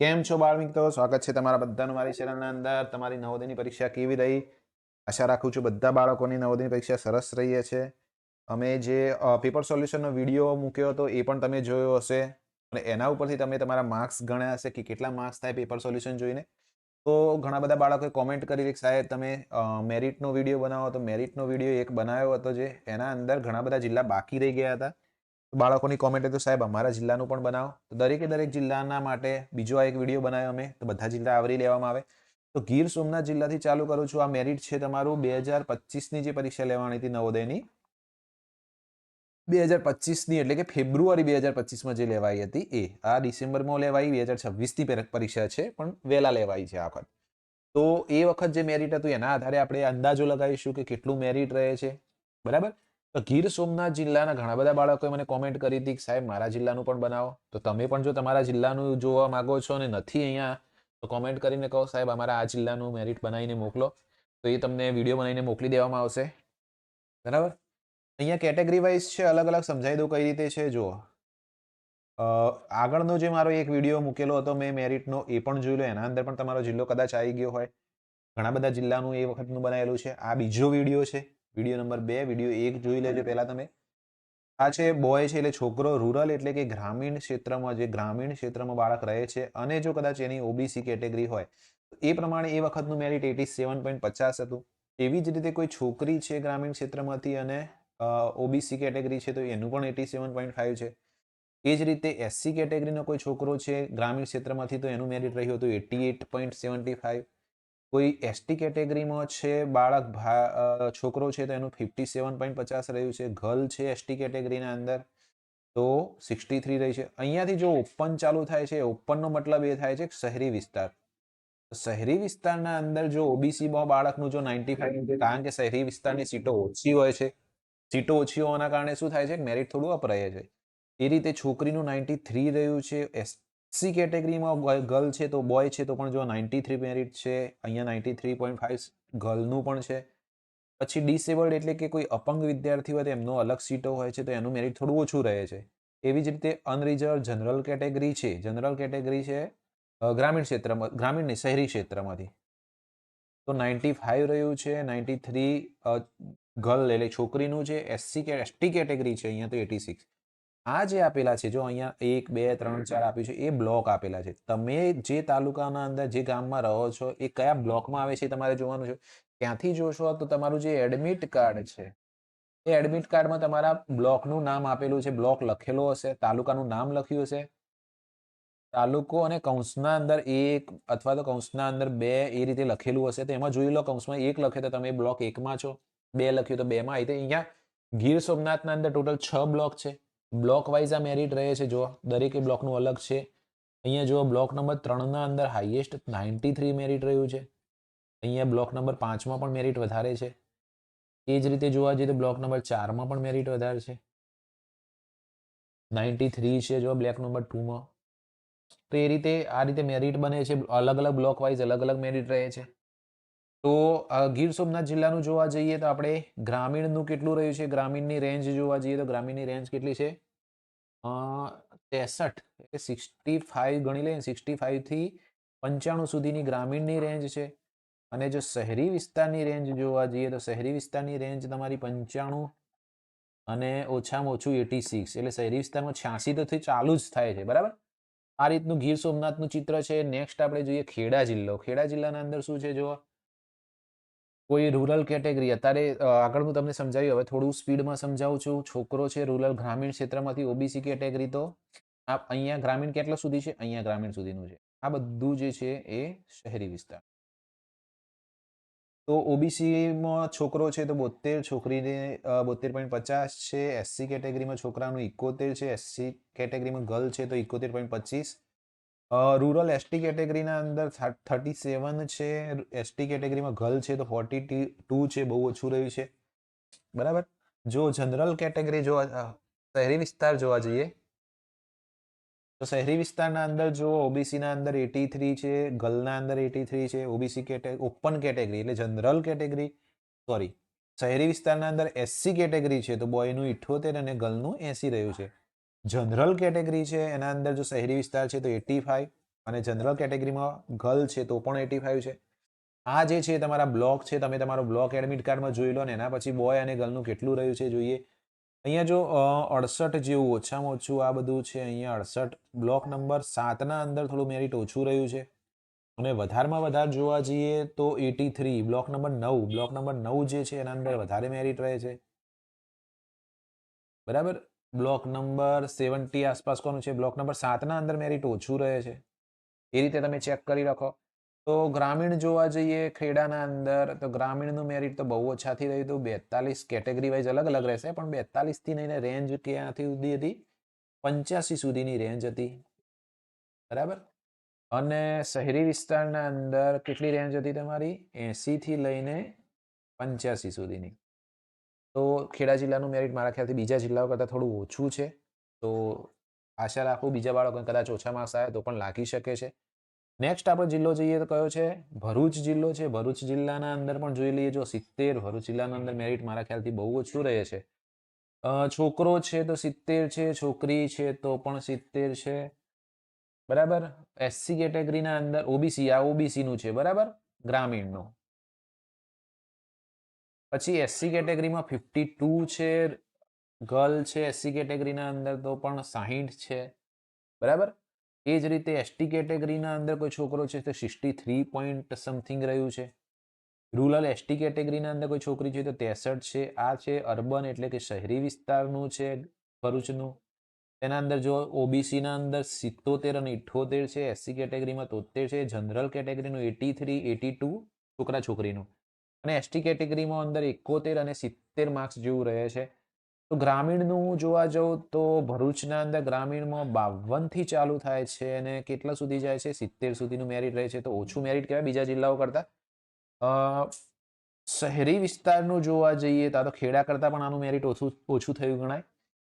કેમ છો બાળ મિત્રો? સ્વાગત છે તમારા બધાનું મારી ચેનલના અંદર. તમારી નવોદયની પરીક્ષા કેવી રહી? આશા રાખું છું બધા બાળકોની નવોદયની પરીક્ષા સરસ રહી છે અમે જે પેપર સોલ્યુશનનો વીડિયો મૂક્યો હતો એ પણ તમે જોયો હશે. અને એના ઉપરથી તમે તમારા માર્ક્સ ગણ્યા હશે કે કેટલા માર્ક્સ થાય પેપર સોલ્યુશન જોઈને. તો ઘણા બધા બાળકોએ કોમેન્ટ કરી કે સાહેબ તમે મેરિટનો વીડિયો બનાવો. તો મેરિટનો વીડિયો એક બનાવ્યો હતો જે એના અંદર ઘણા બધા જિલ્લા બાકી રહી ગયા હતા. બાળકોની કોમેન્ટ તો સાહેબ અમારા જિલ્લાનું પણ બનાવો. તો દરેકે દરેક જિલ્લાના માટે બીજો એક વીડિયો બનાવ્યો અમે, તો બધા જિલ્લા આવરી લેવામાં આવે. તો ગીર સોમનાથ જિલ્લાથી ચાલુ કરું છું. આ મેરિટ છે તમારું બે હજાર પચીસની જે પરીક્ષા લેવાની હતી નવોદયની. બે હજાર પચીસની એટલે કે ફેબ્રુઆરી બે હજાર પચીસમાં જે લેવાઈ હતી એ. આ ડિસેમ્બરમાં લેવાઈ, બે હજાર છવ્વીસની પરીક્ષા છે, પણ વહેલા લેવાઈ છે આ વખત. તો એ વખત જે મેરિટ હતું એના આધારે આપણે અંદાજો લગાવીશું કે કેટલું મેરિટ રહે છે. બરાબર? ગીર સોમનાથ જિલ્લાના ઘણા બધા બાળકોએ મને કોમેન્ટ કરી હતી કે સાહેબ, મારા જિલ્લાનું પણ બનાવો. તો તમે પણ જો તમારા જિલ્લાનું જોવા માંગો છો અને નથી અહીંયા, તો કોમેન્ટ કરીને કહો, સાહેબ, અમારા આ જિલ્લાનું મેરિટ બનાવીને મોકલો. તો એ તમને વીડિયો બનાવીને મોકલી દેવામાં આવશે. બરાબર? અહીંયા કેટેગરી વાઇઝ છે અલગ અલગ સમજાવી દઉં કઈ રીતે છે, જુઓ. આગળનો જે મારો એક વીડિયો મૂકેલો હતો, મેં મેરિટનો એ પણ જોઈ લો. એના અંદર પણ તમારો જિલ્લો કદાચ આવી ગયો હોય. ઘણા બધા જિલ્લાનું એ વખતનું બનાવેલું છે. આ બીજો વીડિયો છે. વીડિયો નંબર બે, વીડિયો એક જોઈ લેજો પહેલા તમે. આ છે બોય છે એટલે છોકરો રૂરલ એટલે કે ગ્રામીણ ક્ષેત્રમાં, જે ગ્રામીણ ક્ષેત્રમાં બાળક રહે છે. અને જો કદાચ એની ઓબીસી કેટેગરી હોય એ પ્રમાણે એ વખતનું મેરિટ એટી સેવન પોઈન્ટ પચાસ હતું. એવી જ રીતે કોઈ છોકરી છે ગ્રામીણ ક્ષેત્રમાંથી અને ઓબીસી કેટેગરી છે, તો એનું પણ એટી સેવન પોઈન્ટ ફાઈવ છે. એ જ રીતે એસસી કેટેગરીનો કોઈ છોકરો છે ગ્રામીણ ક્ષેત્રમાંથી, તો એનું મેરિટ રહ્યું હતું eighty eight point seventy five કોઈ એસટી કેટેગરીમાં છે બાળક છોકરો છે તો એનું ફિફ્ટી સેવન પોઈન્ટ પચાસ રહ્યું છે ગર્લ છે એસટી કેટેગરીના અંદર તો સિક્સટી થ્રી રહી છે. અહીંયાથી જો ઓપન ચાલુ થાય છે ઓપનનો મતલબ એ થાય છે કે શહેરી વિસ્તાર. શહેરી વિસ્તારના અંદર જો ઓબીસીમાં બાળકનું જો નાઇન્ટી ફાઈવ કારણ કે શહેરી વિસ્તારની સીટો ઓછી હોય છે સીટો ઓછી હોવાના કારણે શું થાય છે કે મેરિટ થોડું અપ રહે છે. એ રીતે છોકરીનું નાઇન્ટી થ્રી રહ્યું છે એસસી કેટેગરીમાં ગર્લ છે તો બોય છે તો પણ જો નાઇન્ટી થ્રી મેરિટ છે, અહીંયા નાઇન્ટી થ્રી પોઈન્ટ ફાઈવ ગર્લનું પણ છે. પછી ડિસેબલ્ડ એટલે કે કોઈ અપંગ વિદ્યાર્થી હોય તો એમનો અલગ સીટો હોય છે તો એનું મેરિટ થોડું ઓછું રહે છે. એવી જ રીતે અનરિઝર્વ જનરલ કેટેગરી છે. જનરલ કેટેગરી છે ગ્રામીણ ક્ષેત્રમાં, ગ્રામીણ શહેરી ક્ષેત્રમાંથી. તો નાઇન્ટી ફાઈવ રહ્યું છે, નાઇન્ટી થ્રી ગર્લ એટલે છોકરીનું છે, એસસી કે, એસટી કેટેગરી છે, અહીંયા તો એટી સિક્સ. આ જે આપેલા છે, જો અહીંયા એક, બે, ત્રણ, ચાર આપ્યું છે, એ બ્લોક આપેલા છે. તમે જે તાલુકાના અંદર જે ગામમાં રહો છો, એ કયા બ્લોકમાં આવે છે તમારે જોવાનું છે. ત્યાંથી જોશો તો તમારું જે એડમિટ કાર્ડ છે, એ એડમિટ કાર્ડમાં તમારા બ્લોકનું નામ આપેલું છે, બ્લોક લખેલો હશે, તાલુકાનું નામ લખ્યું હશે. તાલુકો અને કૌંસના અંદર એક અથવા તો કૌંસના અંદર બે એ રીતે લખેલું હશે, તો એમાં જોઈ લો કૌંસમાં એક લખે તો તમે બ્લોક એકમાં છો, બે લખ્યું તો બેમાં. આવી અહીંયા ગીર સોમનાથના અંદર ટોટલ છ બ્લોક છે. બ્લોક વાઇઝ આ મેરિટ રહે છે જો દરેકે બ્લોકનું અલગ છે. અહીંયા જો બ્લોક નંબર ત્રણના અંદર હાઈએસ્ટ નાઇન્ટી થ્રી મેરિટ રહ્યું છે. અહીંયા બ્લોક નંબર પાંચમાં પણ મેરિટ વધારે છે. એ જ રીતે જોવા જઈએ તો બ્લોક નંબર ચારમાં પણ મેરિટ વધારે છે. નાઇન્ટી થ્રી છે જો બ્લેક નંબર ટુમાં. તો એ રીતે આ રીતે મેરિટ બને છે. અલગ અલગ બ્લોક વાઇઝ અલગ અલગ મેરિટ રહે છે. તો ગીર સોમનાથ જિલ્લાનું જોવા જઈએ તો આપણે ગ્રામીણનું કેટલું રહ્યું છે? ગ્રામીણની રેન્જ જોવા જઈએ તો ગ્રામીણની રેન્જ કેટલી છે? ત્રેસઠ, એટલે સિક્સટી ફાઈવ ગણી લઈએ સિક્સટી ફાઈવથી પંચાણું સુધીની ગ્રામીણની રેન્જ છે. અને જો શહેરી વિસ્તારની રેન્જ જોવા જઈએ તો શહેરી વિસ્તારની રેન્જ તમારી પંચાણું અને ઓછામાં ઓછું એટી સિક્સ એટલે શહેરી વિસ્તારમાં છ્યાસી તો ચાલુ જ થાય છે, બરાબર? આ રીતનું ગીર સોમનાથનું ચિત્ર છે. નેક્સ્ટ આપણે જોઈએ ખેડા જિલ્લો. ખેડા જિલ્લાના અંદર શું છે? જો કોઈ રૂરલ કેટેગરી અત્યારે આગળ હું તમને સમજાવ્યું, હવે થોડું સ્પીડમાં સમજાવું છું. છોકરો છે રૂરલ ગ્રામીણ ક્ષેત્રમાંથી ઓબીસી કેટેગરી તો, આ અહીંયા ગ્રામીણ કેટલા સુધી છે? અહીંયા ગ્રામીણ સુધીનું છે. આ બધું જે છે એ શહેરી વિસ્તાર. તો ઓબીસીમાં છોકરો છે તો બોતેર છોકરીને બોતેર પોઈન્ટ પચાસ છે. એસસી કેટેગરીમાં છોકરાનું ઇકોતેર છે. એસસી કેટેગરીમાં ગર્લ છે તો ઇકોતેર પોઈન્ટ પચીસ. રૂરલ એસટી કેટેગરીના અંદર થર્ટી સેવન છે એસટી કેટેગરીમાં ગર્લ છે તો ફોર્ટી ટુ છે, બહુ ઓછું રહ્યું છે. બરાબર? જો જનરલ કેટેગરી જોવા શહેરી વિસ્તાર જોવા જઈએ, તો શહેરી વિસ્તારના અંદર જો ઓબીસીના અંદર એટી થ્રી છે ગર્લના અંદર એટી થ્રી છે ઓબીસી કેટેગરી ઓપન કેટેગરી એટલે જનરલ કેટેગરી સોરી શહેરી વિસ્તારના અંદર એસસી કેટેગરી છે તો બોયનું ઇઠ્ઠોતેર અને ગર્લનું એસી રહ્યું છે. જનરલ કેટેગરી છે, એના અંદર જો શહેરી વિસ્તાર છે તો એટી ફાઈવ અને જનરલ કેટેગરીમાં ગર્લ છે તો પણ એટી ફાઇવ છે. આ જે છે તમારા બ્લોક છે, તમે તમારો બ્લોક એડમિટ કાર્ડમાં જોઈ લો ને, એના પછી બોય અને ગર્લનું કેટલું રહ્યું છે જોઈએ. અહીંયા જો અડસઠ જેવું ઓછામાં ઓછું આ બધું છે, અહીંયા અડસઠ બ્લોક નંબર સાતના અંદર થોડું મેરિટ ઓછું રહ્યું છે. અને વધારમાં વધારે જોવા જઈએ તો એટી થ્રી, બ્લોક નંબર નવ, બ્લોક નંબર નવ જે છે એના અંદર વધારે મેરિટ રહે છે. બરાબર? બ્લોક નંબર સેવન્ટી આસપાસ કોનું છે? બ્લોક નંબર સાતના અંદર મેરિટ ઓછું રહે છે. એ રીતે તમે ચેક કરી રાખો. તો ગ્રામીણ જોવા જઈએ ખેડાના અંદર, તો ગ્રામીણનું મેરિટ તો બહુ ઓછાથી રહ્યું હતું. બેતાલીસ કેટેગરી વાઇઝ અલગ અલગ રહેશે, પણ બેતાલીસથી લઈને રેન્જ ક્યાંથી સુધી હતી? પંચ્યાસી સુધીની રેન્જ હતી. બરાબર? અને શહેરી વિસ્તારના અંદર કેટલી રેન્જ હતી તમારી? એંસીથી લઈને પંચ્યાસી સુધીની. તો ખેડા જિલ્લાનું મેરિટ મારા ખ્યાલથી બીજા જિલ્લાઓ કરતાં થોડું ઓછું છે. તો આશા રાખું બીજા બાળકોને કદાચ ઓછા માર્ક્સ આવે તો પણ લાગી શકે છે. નેક્સ્ટ આપણો જિલ્લો જોઈએ તો કયો છે? ભરૂચ જિલ્લો છે. ભરૂચ જિલ્લાના અંદર પણ જોઈ લઈએ જો સિત્તેર, ભરૂચ જિલ્લાના અંદર મેરિટ મારા ખ્યાલથી બહુ ઓછું રહે છે. છોકરો છે તો સિત્તેર છે, છોકરી છે તો પણ સિત્તેર છે. બરાબર? એસસી કેટેગરીના અંદર ઓબીસી આ ઓબીસીનું છે. બરાબર? ગ્રામીણનું. પછી એસસી કેટેગરીમાં ફિફ્ટી ટુ છે, ગર્લ છે એસસી કેટેગરીના અંદર તો પણ સાહીઠ છે, બરાબર? એ જ રીતે એસટી કેટેગરીના અંદર કોઈ છોકરો છે તો સિક્સટી થ્રી પોઈન્ટ સમથિંગ રહ્યું છે. રૂરલ એસટી કેટેગરીના અંદર કોઈ છોકરી છે તો ત્રેસઠ છે. આ છે અર્બન એટલે કે શહેરી વિસ્તારનું છે ભરૂચનું. તેના અંદર જો ઓબીસીના અંદર સિત્તોતેર અને ઇઠ્ઠોતેર છે એસસી કેટેગરીમાં તોતેર છે જનરલ કેટેગરીનું એટી થ્રી એટી ટુ છોકરા છોકરીનું. અને એસટી કેટેગરીમાં અંદર એકોતેર અને સિત્તેર માર્ક્સ જેવું રહે છે. તો ગ્રામીણનું જોવા જાઉં તો ભરૂચના અંદર ગ્રામીણમાં બાવનથી ચાલુ થાય છે અને કેટલા સુધી જાય છે? સિત્તેર સુધીનું મેરિટ રહે છે. તો ઓછું મેરિટ કહેવાય બીજા જિલ્લાઓ કરતાં. શહેરી વિસ્તારનું જોવા જઈએ તો તો ખેડા કરતાં પણ આનું મેરિટ ઓછું ઓછું થયું ગણાય.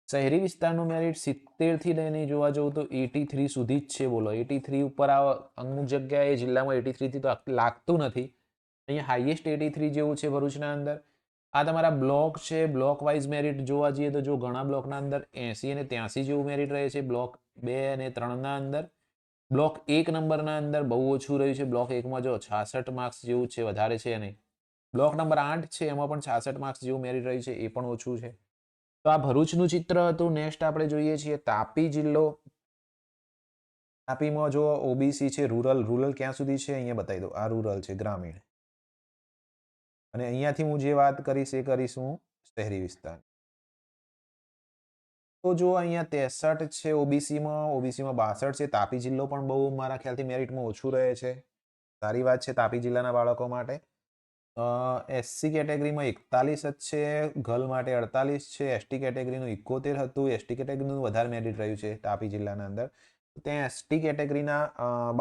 શહેરી વિસ્તારનું મેરિટ સિત્તેરથી લઈને જોવા જવું તો એટી થ્રી સુધી જ છે બોલો. એટી થ્રી ઉપર આ અમુક જગ્યાએ જિલ્લામાં એટી થ્રીથી તો લાગતું નથી. અહીંયા હાઈએસ્ટ એટી થ્રી જેવું છે ભરૂચના અંદર. આ તમારા બ્લોક છે બ્લોક વાઇઝ મેરિટ જોવા જઈએ તો જો ઘણા બ્લોકના અંદર એંસી અને ત્યાંસી જેવું મેરિટ રહે છે બ્લોક બે અને ત્રણના અંદર. બ્લોક એક નંબરના અંદર બહુ ઓછું રહ્યું છે બ્લોક એકમાં જો છાસઠ માર્ક્સ જેવું છે, વધારે છે નહીં. બ્લોક નંબર આઠ છે, એમાં પણ છાસઠ માર્ક્સ જેવું મેરિટ રહ્યું છે, એ પણ ઓછું છે. તો આ ભરૂચનું ચિત્ર હતું નેક્સ્ટ આપણે જોઈએ છીએ તાપી જિલ્લો. તાપીમાં જો ઓબીસી છે રૂરલ રૂરલ ક્યાં સુધી છે, અહીંયા બતાવી દો આ રૂરલ છે, ગ્રામીણ. અને અહીંયાથી હું જે વાત કરીશ એ કરીશ શહેરી વિસ્તાર તો જો અહીંયા ત્રેસઠ છે ઓબીસીમાં ઓબીસીમાં બાસઠ છે, તાપી જિલ્લો પણ બહુ મારા ખ્યાલથી મેરિટમાં ઓછું રહે છે. સારી વાત છે તાપી જિલ્લાના બાળકો માટે. એસસી કેટેગરીમાં એકતાલીસ જ છે ગર્લ માટે અડતાલીસ છે, એસટી કેટેગરીનું ઇકોતેર હતું, એસટી કેટેગરીનું વધારે મેરિટ રહ્યું છે તાપી જિલ્લાના અંદર. ત્યાં એસટી કેટેગરીના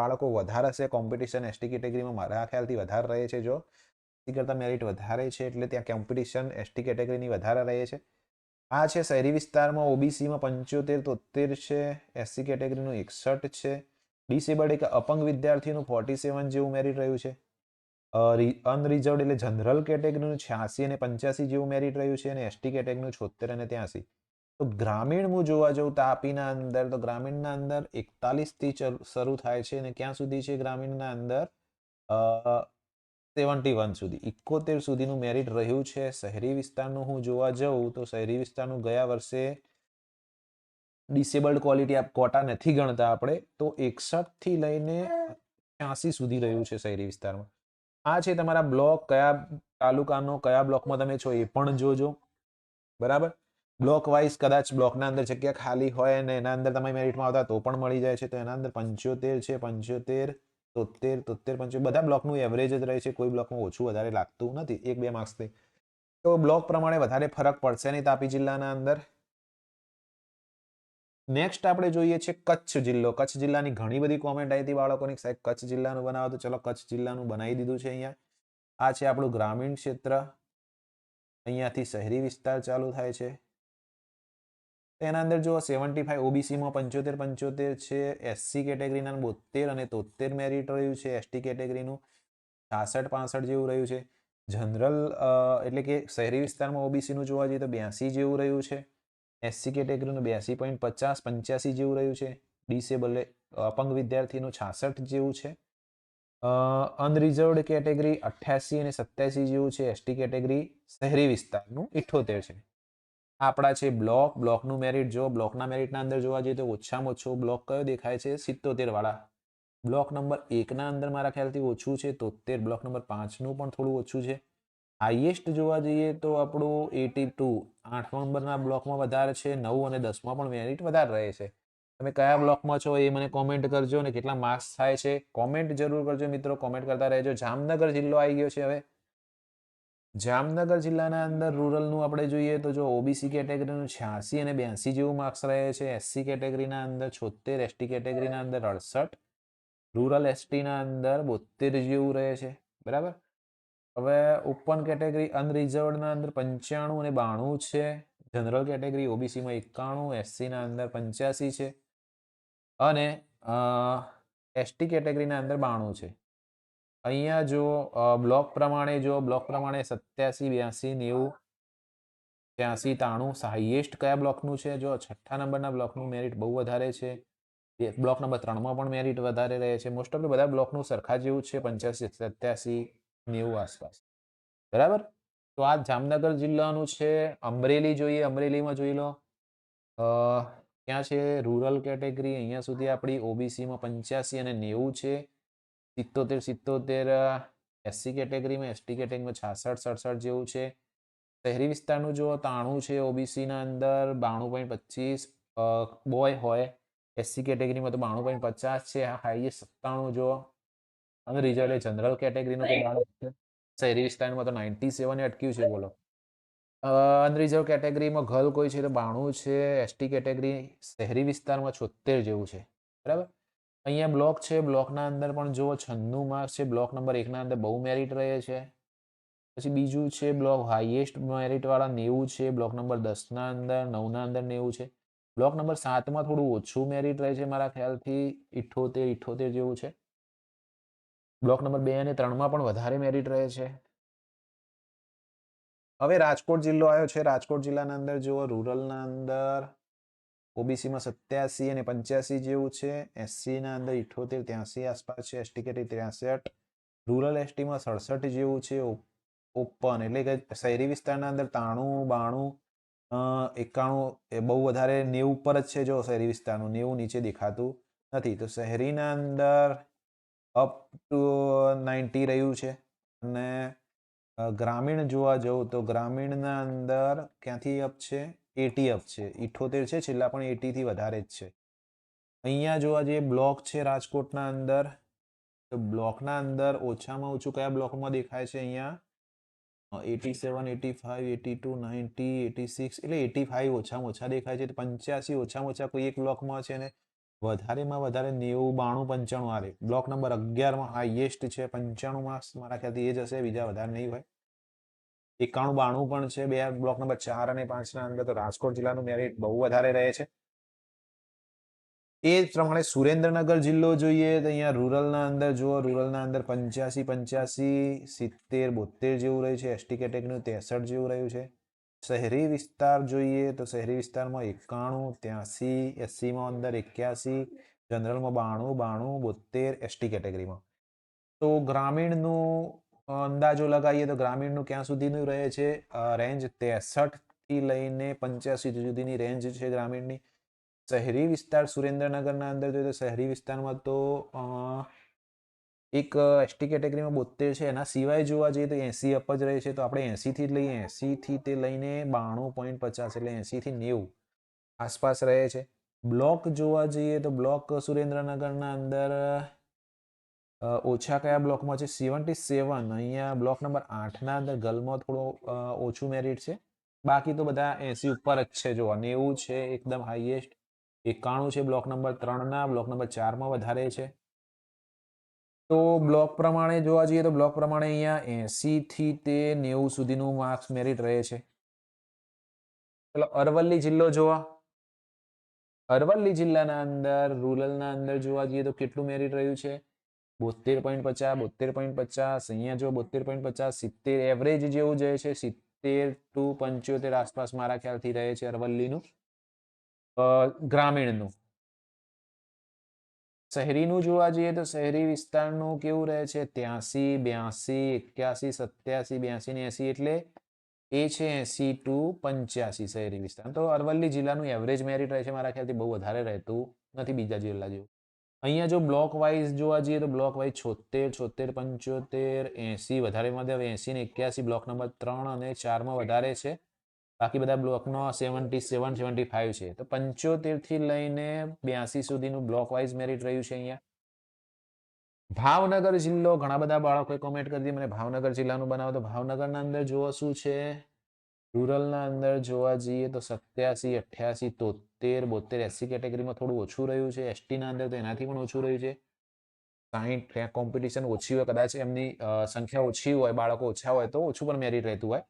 બાળકો વધારે હશે, કોમ્પિટિશન એસટી કેટેગરીમાં મારા ખ્યાલથી વધારે રહે છે જો. એસટી કરતાં મેરિટ વધારે છે એટલે ત્યાં કોમ્પિટિશન એસટી કેટેગરીની વધારે રહે છે. આ છે શહેરી વિસ્તારમાં ઓબીસીમાં પંચોતેર તોતેર છે, એસસી કેટેગરીનું એકસઠ છે. ડિસેબલ્ડ એક અપંગ વિદ્યાર્થીનું ફોર્ટી સેવન જેવું મેરિટ રહ્યું છે. અનરિઝર્વ એટલે જનરલ કેટેગરીનું છ્યાસી અને પંચ્યાસી જેવું મેરિટ રહ્યું છે અને એસટી કેટેગરીનું છોતેર અને ત્યાંસી. તો ગ્રામીણ હું જોવા જાઉં તાપીના અંદર, તો ગ્રામીણના અંદર એકતાલીસથી શરૂ થાય છે અને ક્યાં સુધી છે ગ્રામીણના અંદર? સેવન્ટી વન સુધી. ઇકોતેર સુધીનું મેરિટ રહ્યું છે. શહેરી વિસ્તારનું હું જોવા જાઉં તો શહેરી વિસ્તારનું ગયા વર્ષે ડિસેબલ્ડ ક્વોલિટી કોટા નથી ગણતા આપણે, તો એકસઠથી લઈને છ્યાસી સુધી રહ્યું છે શહેરી વિસ્તારમાં. આ છે તમારા બ્લોક, કયા તાલુકાનો, કયા બ્લોકમાં તમે છો એ પણ જોજો. બરાબર? બ્લોક વાઇઝ કદાચ બ્લોકના અંદર જગ્યા ખાલી હોય અને એના અંદર તમે મેરિટમાં આવતા તો પણ મળી જાય છે. તો એના અંદર પંચોતેર છે, પંચોતેર તોતેર તોતેર પંચોતેર, બધા બ્લોકનું એવરેજ જ રહે છે, કોઈ બ્લોકમાં ઓછું વધારે લાગતું નથી, એક બે માર્ક્સથી તો બ્લોક પ્રમાણે વધારે ફરક પડશે નહીં તાપી જિલ્લાના અંદર. નેક્સ્ટ આપણે જોઈએ છે કચ્છ જિલ્લો. કચ્છ જિલ્લાની ઘણી બધી કોમેન્ટ આવી હતી બાળકોની. સાહેબ, કચ્છ જિલ્લાનું બનાવો તો ચલો કચ્છ જિલ્લાનું બનાવી દીધું છે અહીંયા. આ છે આપણું ગ્રામીણ ક્ષેત્ર. અહીંયાથી શહેરી વિસ્તાર ચાલુ થાય છે. તેના અંદર જો સેવન્ટી ફાઈવ ઓબીસીમાં પંચોતેર પંચોતેર છે એસસી કેટેગરીના બોતેર અને તોતેર મેરિટ રહ્યું છે એસટી કેટેગરીનું છાસઠ, પાસઠ જેવું રહ્યું છે. જનરલ એટલે કે શહેરી વિસ્તારમાં ઓબીસીનું જોવા જઈએ તો બ્યાસી જેવું રહ્યું છે. એસસી કેટેગરીનું બ્યાસી પોઈન્ટ પચાસ, પંચ્યાસી જેવું રહ્યું છે. ડિસેબલ અપંગ વિદ્યાર્થીનું છાસઠ જેવું છે. અનરિઝર્વડ કેટેગરી અઠ્યાસી અને સત્યાસી જેવું છે. એસટી કેટેગરી શહેરી વિસ્તારનું ઇઠ્ઠોતેર છે. આપણા છે બ્લોક, બ્લોકનું મેરિટ જો બ્લોકના મેરિટના અંદર જોવા જઈએ તો ઓછામાં ઓછો બ્લોક કયો દેખાય છે? સિત્તોતેર વાળા બ્લોક નંબર એકના અંદર મારા ખ્યાલથી ઓછું છે, તોતેર. બ્લોક નંબર પાંચનું પણ થોડું ઓછું છે. હાઈએસ્ટ જોવા જઈએ તો આપણું એટી ટુ. આઠમા નંબરના બ્લોકમાં વધારે છે, નવ અને દસમાં પણ મેરિટ વધારે રહે છે. તમે કયા બ્લોકમાં છો એ મને કોમેન્ટ કરજો અને કેટલા માર્ક્સ થાય છે કોમેન્ટ જરૂર કરજો મિત્રો. કોમેન્ટ કરતા રહેજો. જામનગર જિલ્લો આવી ગયો છે હવે. જામનગર જિલ્લાના અંદર રૂરલનું આપણે જોઈએ તો જો ઓબીસી કેટેગરીનું છ્યાસી અને બ્યાસી જેવું માર્ક્સ રહે છે. એસસી કેટેગરીના અંદર છોતેર એસટી કેટેગરીના અંદર અડસઠ, રૂરલ એસટીના અંદર બોતેર જેવું રહે છે. બરાબર? હવે ઓપન કેટેગરી અનરિઝર્વડના અંદર પંચાણું અને બાણું છે. જનરલ કેટેગરી ઓબીસીમાં એકાણું, એસસીના અંદર પંચ્યાસી છે. અને એસટી કેટેગરીના અંદર બાણું છે. અહીંયા જો બ્લોક પ્રમાણે જો, બ્લોક પ્રમાણે સત્યાસી, બ્યાસી, નેવું, ત્યાંસી તાણું હાઈએસ્ટ કયા બ્લોકનું છે? જો, છઠ્ઠા નંબરના બ્લોકનું મેરિટ બહુ વધારે છે. બ્લોક નંબર ત્રણમાં પણ મેરિટ વધારે રહે છે. મોસ્ટ ઓફ બધા બ્લોકનું સરખા જેવું છે, પંચ્યાસી, સત્યાસી, નેવું આસપાસ. બરાબર? તો આ જામનગર જિલ્લાનું છે, અમરેલી જોઈએ, અમરેલીમાં જોઈ લો. ક્યાં છે? રૂરલ કેટેગરી અહીંયા સુધી આપણી ઓબીસીમાં પંચ્યાસી અને નેવું છે. સિત્તોતેર સિત્તોતેર એસસી કેટેગરીમાં એસટી કેટેગરીમાં છાસઠ સડસઠ જેવું છે. શહેરી વિસ્તારનું જો તાણું છે ઓબીસીના અંદર બાણું પોઈન્ટ પચીસ બોય હોય. એસસી કેટેગરીમાં તો બાણું પોઈન્ટ પચાસ છે હાઈએસ્ટ સત્તાણું જો અને રિઝલ્ટ એ જનરલ કેટેગરીનું તો બાણું છે. શહેરી વિસ્તારમાં તો નાઇન્ટી સેવન અટક્યું છે બોલો. અનરિઝર્વ કેટેગરીમાં ગર્લ કોઈ છે તો બાણું છે. એસટી કેટેગરી શહેરી વિસ્તારમાં છોતેર જેવું છે. બરાબર? અહીંયા બ્લોક છે બ્લોકના અંદર પણ જુઓ છન્નું માર્ક્સ છે બ્લોક નંબર એકના અંદર બહુ મેરિટ રહે છે. પછી બીજું છે બ્લોક હાઈએસ્ટ મેરિટવાળા નેવું છે બ્લોક નંબર દસના અંદર નવના અંદર નેવું છે. બ્લોક નંબર સાતમાં થોડું ઓછું મેરિટ રહે છે મારા ખ્યાલથી ઇઠ્ઠોતેર ઇઠ્ઠોતેર જેવું છે. બ્લોક નંબર બે અને ત્રણમાં પણ વધારે મેરિટ રહે છે. હવે રાજકોટ જિલ્લો આવ્યો છે, રાજકોટ જિલ્લાના અંદર જુઓ રૂરલના અંદર ઓબીસીમાં સત્યાસી અને પંચ્યાસી જેવું છે. એસસીના અંદર ઇઠોતેર, ત્યાંસી આસપાસ છે. એસટી કેટી ત્રેસઠ. રૂરલ એસટીમાં સડસઠ જેવું છે. ઓપન એટલે કે શહેરી વિસ્તારના અંદર તાણું બાણું એકાણું એ બહુ વધારે નેવું ઉપર જ છે જો શહેરી વિસ્તારનું. નેવું નીચે દેખાતું નથી. તો શહેરીના અંદર અપ ટુ નાઇન્ટી રહ્યું છે. અને ગ્રામીણ જોવા જવું તો ગ્રામીણના અંદર ક્યાંથી અપ છે? એટી અપ છે, ઇઠોતેર છે, છેલ્લા પણ એટીથી વધારે જ છે. અહીંયા જોવા જઈએ બ્લોક છે રાજકોટના અંદર, તો બ્લોકના અંદર ઓછામાં ઓછું કયા બ્લોકમાં દેખાય છે અહીંયા? Eighty seven, eighty five eighty two, ninety, eighty six, એટલે એટી ફાઇવ ઓછામાં ઓછા દેખાય છે પંચ્યાસી ઓછામાં ઓછા કોઈ એક બ્લોકમાં છે ને વધારેમાં વધારે નેવું, બાણું, પંચાણું આવે બ્લોક નંબર અગિયારમાં હાઈએસ્ટ છે પંચાણું માર્ક્સ મારા ખ્યાલથી એ જ હશે, બીજા વધારે નહીં હોય. એકાણું બાણું પણ છે બે બ્લોક નંબર ચાર અને પાંચના અંદર તો રાજકોટ જિલ્લાનું મેરિટ બહુ વધારે રહે છે. એ જ પ્રમાણે સુરેન્દ્રનગર જિલ્લો જોઈએ તો અહીંયા રૂરલના અંદર જુઓ, રૂરલના અંદર પંચ્યાસી પંચ્યાસી, સિત્તેર બોતેર જેવું રહ્યું છે, એસટી કેટેગરીનું ત્રેસઠ જેવું રહ્યું છે. શહેરી વિસ્તાર જોઈએ તો શહેરી વિસ્તારમાં એકાણું, ત્યાંસી એસીમાં અંદર એક્યાસી, જનરલમાં બાણું બાણું બોતેર એસટી કેટેગરીમાં. તો ગ્રામીણનું અંદાજો લગાવીએ તો ગ્રામીણનું ક્યાં સુધીનું રહે છે? રેન્જથી લઈને પંચ્યાસી સુધીની રેન્જ છે ગ્રામીણની. શહેરી વિસ્તાર સુરેન્દ્રનગરના અંદર જોઈએ તો શહેરી વિસ્તારમાં તો એક એસટી કેટેગરીમાં બોતેર છે. એના સિવાય જોવા જઈએ તો એંસી અપ જ રહે છે. તો આપણે એંસીથી લઈએ. એંસીથી તે લઈને બાણું પોઈન્ટ પચાસ એટલે એંસીથી નેવું આસપાસ રહે છે. બ્લોક જોવા જઈએ તો બ્લોક સુરેન્દ્રનગરના અંદર ઓછા કયા બ્લોકમાં છે? Seventy seven. અહીંયા બ્લોક નંબર આઠના અંદર ગર્લમાં થોડો ઓછું મેરિટ છે. બાકી તો બધા એંસી ઉપર જ છે. જોવા નેવું છે, એકદમ હાઈએસ્ટ એકાણું છે બ્લોક નંબર ત્રણના, બ્લોક નંબર ચારમાં વધારે છે. તો બ્લોક પ્રમાણે જોવા જઈએ તો બ્લોક પ્રમાણે અહીંયા એંસીથી તે નેવું સુધીનું માર્ક્સ મેરિટ રહે છે. ચલો, અરવલ્લી જિલ્લો જોવા. અરવલ્લી જિલ્લાના અંદર, રૂરલના અંદર જોવા જઈએ તો કેટલું મેરિટ રહ્યું છે? બોતેર પોઈન્ટ પચાસ બોતેર પોઈન્ટ પચાસ, અહીંયા જો બોતેર પોઈન્ટ પચાસ, સિત્તેર એવરેજ જેવું જે છે, સિત્તેર ટુ પંચોતેર આસપાસ મારા ખ્યાલથી રહે છે અરવલ્લીનું. ગ્રામીણનું. શહેરીનું જોવા જઈએ તો શહેરી વિસ્તારનું કેવું રહે છે? ત્યાંસી, બ્યાસી, એક્યાસી, સત્યાસી, બ્યાસી ને એસી એટલે એ છે એસી ટુ પંચ્યાસી શહેરી વિસ્તાર. તો અરવલ્લી જિલ્લાનું એવરેજ મેરિટ રહે છે મારા ખ્યાલથી બહુ વધારે રહેતું નથી બીજા જિલ્લા જેવું. અહીંયા જો બ્લોક વાઇઝ જોવા જઈએ તો બ્લોક વાઇઝ છોતેર છોતેર, પંચોતેર, એસી વધારેમાં વધારે એસી ને એક્યાસી બ્લોક નંબર ત્રણ અને ચારમાં વધારે છે. બાકી બધા બ્લોકનો સેવન્ટી સેવન સેવન્ટી ફાઈવ છે. તો પંચોતેરથી લઈને બ્યાસી સુધીનું બ્લોક વાઇઝ મેરિટ રહ્યું છે અહીંયા. ભાવનગર જિલ્લો, ઘણા બધા બાળકોએ કોમેન્ટ કરી દીધી. મને ભાવનગર જિલ્લાનું બનાવો તો ભાવનગરના અંદર જોવો શું છે. રૂરલના અંદર જોવા જઈએ તો સત્યાસી, અઠ્યાસી તોતેર બોતેર એસી કેટેગરીમાં થોડું ઓછું રહ્યું છે. એસટીના અંદર તો એનાથી પણ ઓછું રહ્યું છે. સાહીઠ કોમ્પિટિશન ઓછી હોય, કદાચ એમની સંખ્યા ઓછી હોય, બાળકો ઓછા હોય તો ઓછું પણ મેરિટ રહેતું હોય.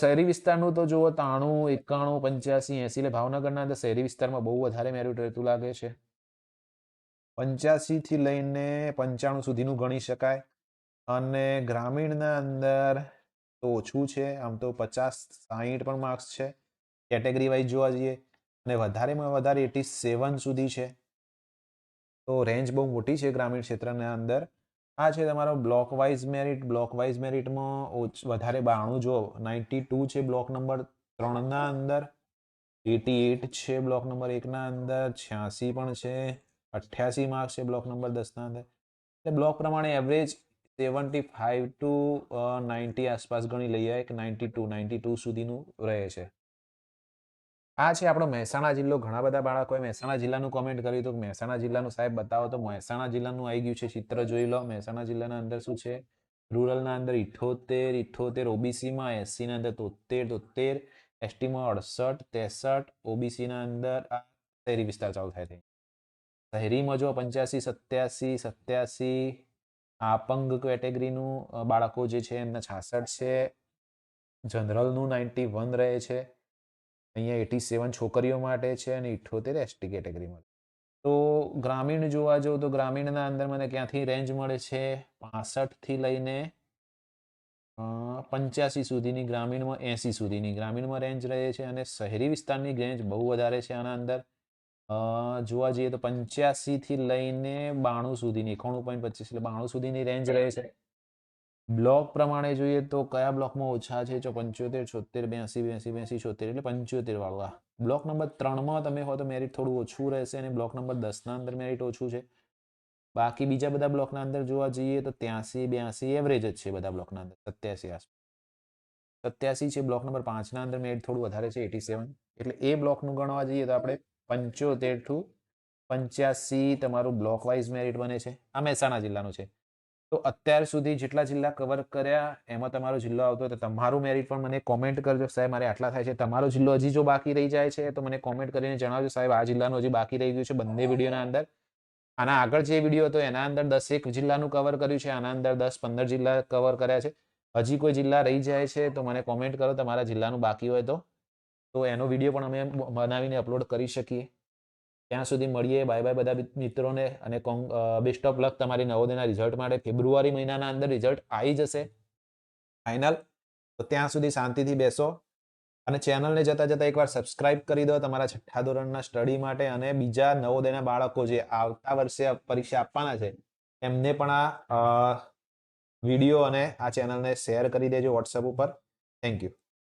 શહેરી વિસ્તારનું તો જુઓ ત્રાણું એકાણું, પંચ્યાસી, એસી એટલે ભાવનગરના અંદર શહેરી વિસ્તારમાં બહુ વધારે મેરિટ રહેતું લાગે છે. પંચ્યાસી થી લઈને પંચાણું સુધીનું ગણી શકાય. અને ગ્રામીણના અંદર તો ઓછું છે, આમ તો પચાસ, સાહીઠ પણ માર્ક્સ છે. કેટેગરી વાઇઝ જોવા જઈએ, અને વધારેમાં વધારે એટી સેવન સુધી છે. તો રેન્જ બહુ મોટી છે ગ્રામીણ ક્ષેત્રના અંદર. આ છે તમારો block wise merit block wise મેરિટમાં વધારે બાણું જો નાઇન્ટી ટુ છે બ્લોક નંબર ત્રણના અંદર. એટી એટ છે બ્લોક નંબર એકના અંદર. છ્યાસી પણ છે. અઠ્યાસી માર્ક્સ છે બ્લોક નંબર દસના અંદર. એટલે બ્લોક પ્રમાણે average seventy five to ninety આસપાસ ગણી લઈએ કે નાઇન્ટી ટુ નાઇન્ટી ટુ સુધીનું રહે છે. આ છે આપણો મહેસાણા જિલ્લો. ઘણા બધા બાળકોએ મહેસાણા જિલ્લાનું કોમેન્ટ કર્યું હતું મહેસાણા જિલ્લાનું સાહેબ બતાવો તો મહેસાણા જિલ્લાનું આવી ગયું છે ચિત્ર જોઈ લો. મહેસાણા જિલ્લાના અંદર શું છે? રૂરલના અંદર ઇઠોતેર ઇઠોતેર ઓબીસીમાં એસસીના અંદર તોતેર તોતેર, એસટીમાં અડસઠ, ત્રેસઠ, ઓબીસીના અંદર આ શહેરી વિસ્તાર ચાલુ થાય છે. શહેરીમાં જો પંચ્યાસી, સત્યાસી સત્યાસી આપંગ કેટેગરીનું બાળકો જે છે એમના છાસઠ છે, જનરલનું નાઇન્ટી વન રહે છે, અહીંયા એટી સેવન છોકરીઓ માટે છે અને ઇઠ્ઠોતેર એસટી કેટેગરીમાં તો ગ્રામીણ જોવા જાઉં તો ગ્રામીણના અંદર મને ક્યાંથી રેન્જ મળે છે? પાસઠથી લઈને પંચ્યાસી સુધીની ગ્રામીણમાં એંસી સુધીની ગ્રામીણમાં રેન્જ રહે છે અને શહેરી વિસ્તારની રેન્જ બહુ વધારે છે આના અંદર. જોવા જઈએ તો પંચ્યાસીથી લઈને બાણું સુધીની, એકાણું પોઈન્ટ પચીસ એટલે બાણું સુધીની રેન્જ રહે છે. બ્લોક પ્રમાણે જોઈએ તો કયા બ્લોકમાં ઓછા છે? જો પંચોતેર, છોતેર, બ્યાસી બ્યાસી બ્યાસી, છોતેર એટલે પંચોતેર વાળું. આ બ્લોક નંબર ત્રણમાં તમે હો તો મેરિટ થોડું ઓછું રહેશે અને બ્લોક નંબર દસના અંદર મેરિટ ઓછું છે. બાકી બીજા બધા બ્લોકના અંદર જોવા જઈએ તો ત્યાંસી, બ્યાસી એવરેજ જ છે બધા બ્લોકના અંદર, સત્યાસી આસપાસ. સત્યાસી છે, બ્લોક નંબર પાંચના અંદર મેરિટ થોડું વધારે છે, એટી સેવન. એટલે એ બ્લોકનું ગણવા જઈએ તો આપણે પંચોતેર ટુ પંચ્યાસી તમારું બ્લોક વાઇઝ મેરિટ બને છે. આ મહેસાણા જિલ્લાનું છે. તો અત્યાર સુધી જેટલા જિલ્લા કવર કર્યા એમાં તમારો જિલ્લો આવતો હોય તો તમારું મેરિટ પણ મને કોમેન્ટ કરજો. સાહેબ મારે આટલા થાય છે. તમારો જિલ્લો હજી જો બાકી રહી જાય છે તો મને કોમેન્ટ કરીને જણાવજો. સાહેબ આ જિલ્લાનું હજી બાકી રહી ગયું છે બંને વિડીયોના અંદર. આના આગળ જે વીડિયો હતો એના અંદર દસેક જિલ્લાનું કવર કર્યું છે આના અંદર દસ પંદર જિલ્લા કવર કર્યા છે. હજી કોઈ જિલ્લા રહી જાય છે તો મને કોમેન્ટ કરો. તમારા જિલ્લાનું બાકી હોય તો. તો એનો વીડિયો પણ અમે બનાવીને અપલોડ કરી શકીએ. ત્યાં સુધી મળીએ. બાય બાય બધા મિત્રોને અને બેસ્ટ ઓફ લક તમારી નવોદયના રિઝલ્ટ માટે. ફેબ્રુઆરી મહિનાના અંદર રિઝલ્ટ આવી જશે. ફાઇનલ તો ત્યાં સુધી શાંતિથી બેસો. અને ચેનલને જતાં જતાં એકવાર સબસ્ક્રાઇબ કરી દો તમારા છઠ્ઠા ધોરણના સ્ટડી માટે અને બીજા નવોદયના બાળકો જે આવતા વર્ષે પરીક્ષા આપવાના છે, એમને પણ આ વીડિયો અને આ ચેનલને શેર કરી દેજો વોટ્સઅપ ઉપર. Thank you